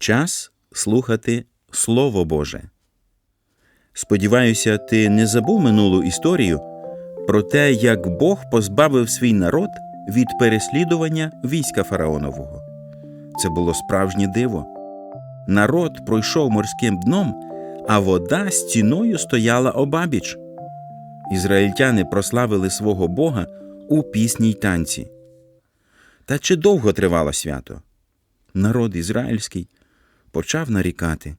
Час слухати Слово Боже. Сподіваюся, ти не забув минулу історію про те, як Бог позбавив свій народ від переслідування війська фараонового. Це було справжнє диво. Народ пройшов морським дном, а вода стіною стояла обабіч. Ізраїльтяни прославили свого Бога у пісні й танці. Та чи довго тривало свято? Народ ізраїльський почав нарікати.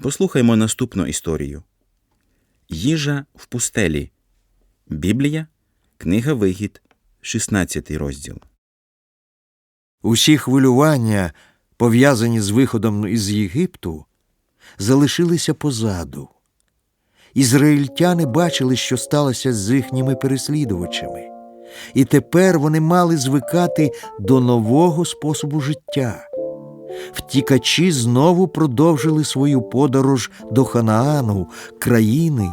Послухаймо наступну історію. Їжа в пустелі. Біблія, книга Вихід, 16 розділ. Усі хвилювання, пов'язані з виходом із Єгипту, залишилися позаду. Ізраїльтяни бачили, що сталося з їхніми переслідувачами, і тепер вони мали звикати до нового способу життя. Втікачі знову продовжили свою подорож до Ханаану, країни,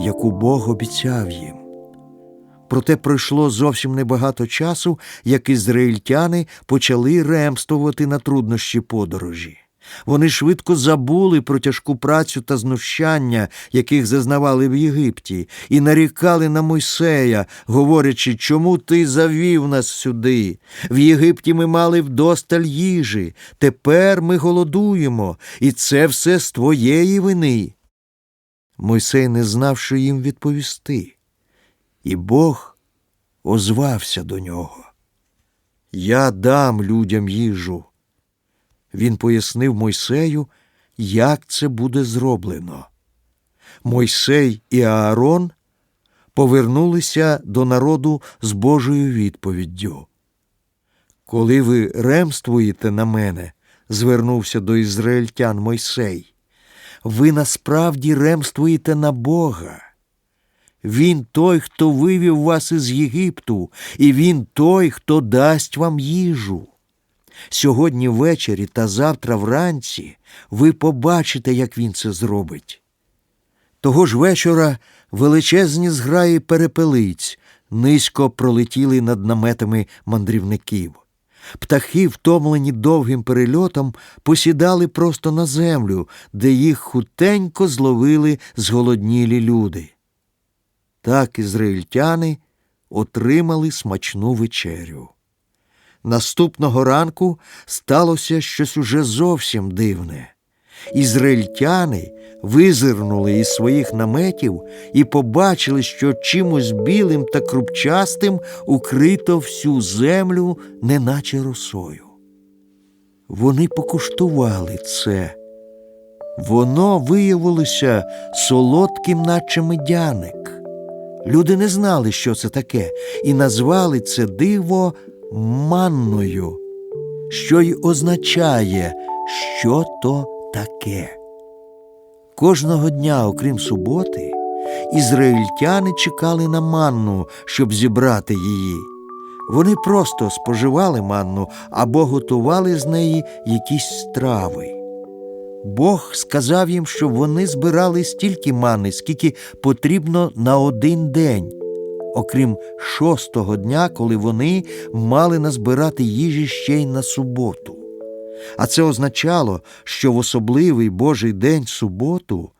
яку Бог обіцяв їм. Проте пройшло зовсім небагато часу, як ізраїльтяни почали ремствувати на труднощі подорожі. Вони швидко забули про тяжку працю та знущання, яких зазнавали в Єгипті, і нарікали на Мойсея, говорячи, чому ти завів нас сюди? В Єгипті ми мали вдосталь їжі, тепер ми голодуємо, і це все з твоєї вини. Мойсей не знав, що їм відповісти. І Бог озвався до нього. Я дам людям їжу. Він пояснив Мойсею, як це буде зроблено. Мойсей і Аарон повернулися до народу з Божою відповіддю. Коли ви ремствуєте на мене, звернувся до ізраїльтян Мойсей, ви насправді ремствуєте на Бога. Він той, хто вивів вас із Єгипту, і він той, хто дасть вам їжу. Сьогодні ввечері та завтра вранці ви побачите, як він це зробить. Того ж вечора величезні зграї перепелиць низько пролетіли над наметами мандрівників. Птахи, втомлені довгим перельотом, посідали просто на землю, де їх хутенько зловили зголоднілі люди. Так ізраїльтяни отримали смачну вечерю. Наступного ранку сталося щось уже зовсім дивне. Ізраїльтяни визирнули із своїх наметів і побачили, що чимось білим та крупчастим укрито всю землю, неначе росою. Вони покуштували це. Воно виявилося солодким, наче медяник. Люди не знали, що це таке, і назвали це диво манною, що й означає, що то таке. Кожного дня, окрім суботи, ізраїльтяни чекали на манну, щоб зібрати її. Вони просто споживали манну або готували з неї якісь страви. Бог сказав їм, щоб вони збирали стільки мани, скільки потрібно на один день, окрім шостого дня, коли вони мали назбирати їжі ще й на суботу. А це означало, що в особливий Божий день суботу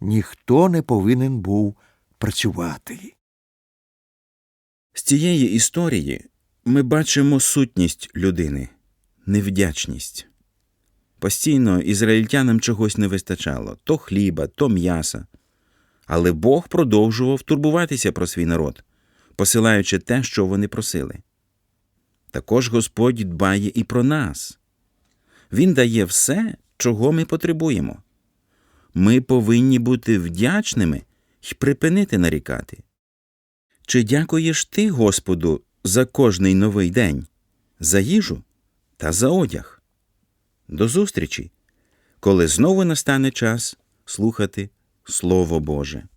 ніхто не повинен був працювати. З цієї історії ми бачимо сутність людини невдячність. Постійно ізраїльтянам чогось не вистачало то хліба, то м'яса. Але Бог продовжував турбуватися про свій народ, посилаючи те, що вони просили. Також Господь дбає і про нас. Він дає все, чого ми потребуємо. Ми повинні бути вдячними і припинити нарікати. Чи дякуєш ти Господу за кожний новий день, за їжу та за одяг? До зустрічі, коли знову настане час слухати Слово Боже.